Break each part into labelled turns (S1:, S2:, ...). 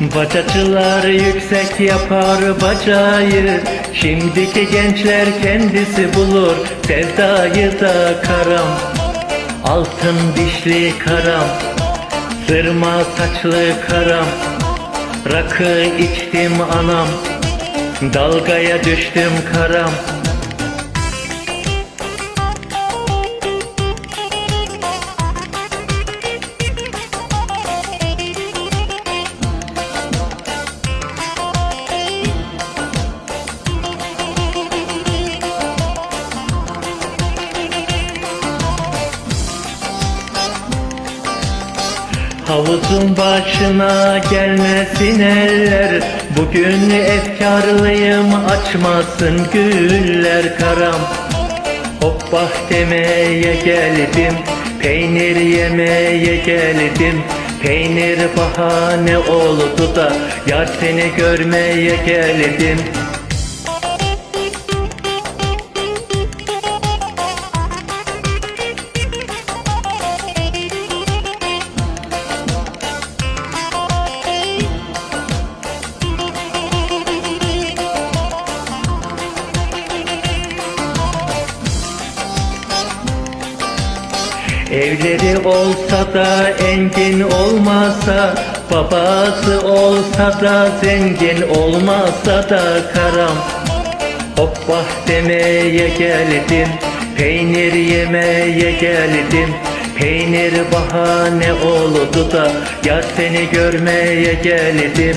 S1: Bacacılar yüksek yapar bacayı. Şimdiki gençler kendisi bulur Sevdayı da karam. Altın dişli karam Sırma saçlı karam. Rakı içtim anam Dalgaya düştüm karam Havuzun başına gelmesin eller. Bugün efkarlıyım açmasın güller karam. Hoppah demeye geldim Peynir yemeye geldim. Peynir bahane oldu da Yar seni görmeye geldim Evleri olsa da engin olmasa Babası olsa da zengin olmasa da karam. Hoppah demeye geldim Peynir yemeye geldim. Peynir bahane oldu da Yar seni görmeye geldim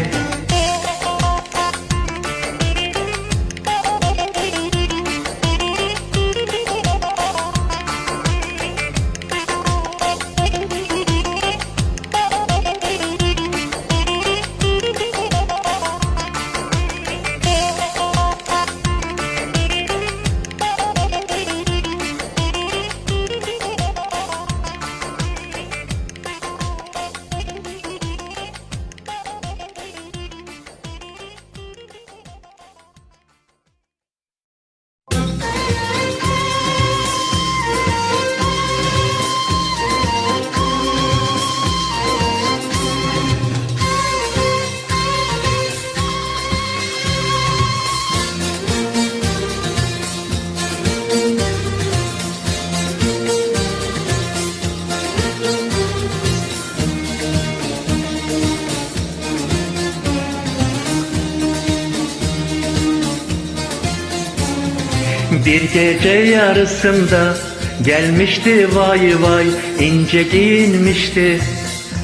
S1: Bir gece yarısında gelmişti vay vay ince giyinmişti.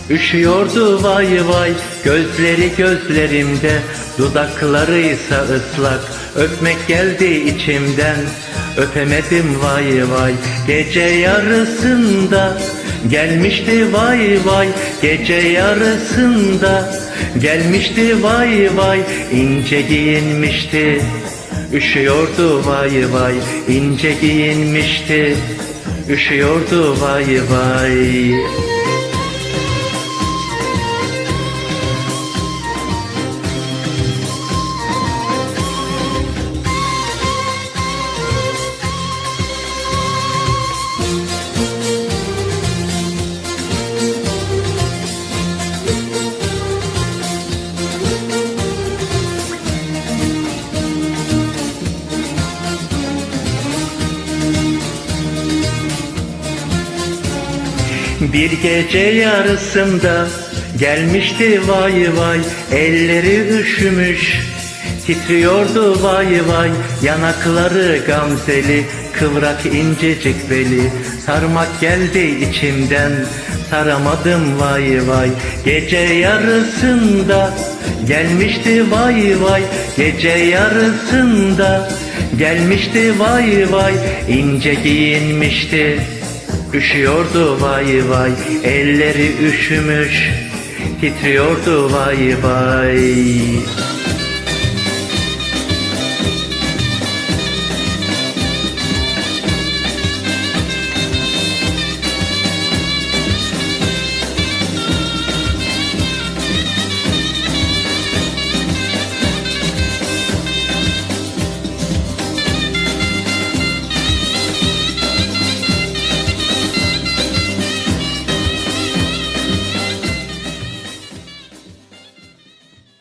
S1: Üşüyordu vay vay gözleri gözlerimde Dudakları ise ıslak. Öpmek geldi içimden Öpemedim vay vay. Gece yarısında Gelmişti vay vay. Gece yarısında Gelmişti vay vay. İnce giyinmişti Üşüyordu vay vay ince giyinmişti. Üşüyordu vay vay Bir gece yarısında gelmişti vay vay Elleri üşümüş titriyordu vay vay Yanakları gamzeli kıvrak incecik beli. Sarmak geldi içimden saramadım vay vay. Gece yarısında gelmişti vay vay Gece yarısında gelmişti vay vay. İnce giyinmişti Üşüyordu vay vay elleri üşümüş. Titriyordu vay vay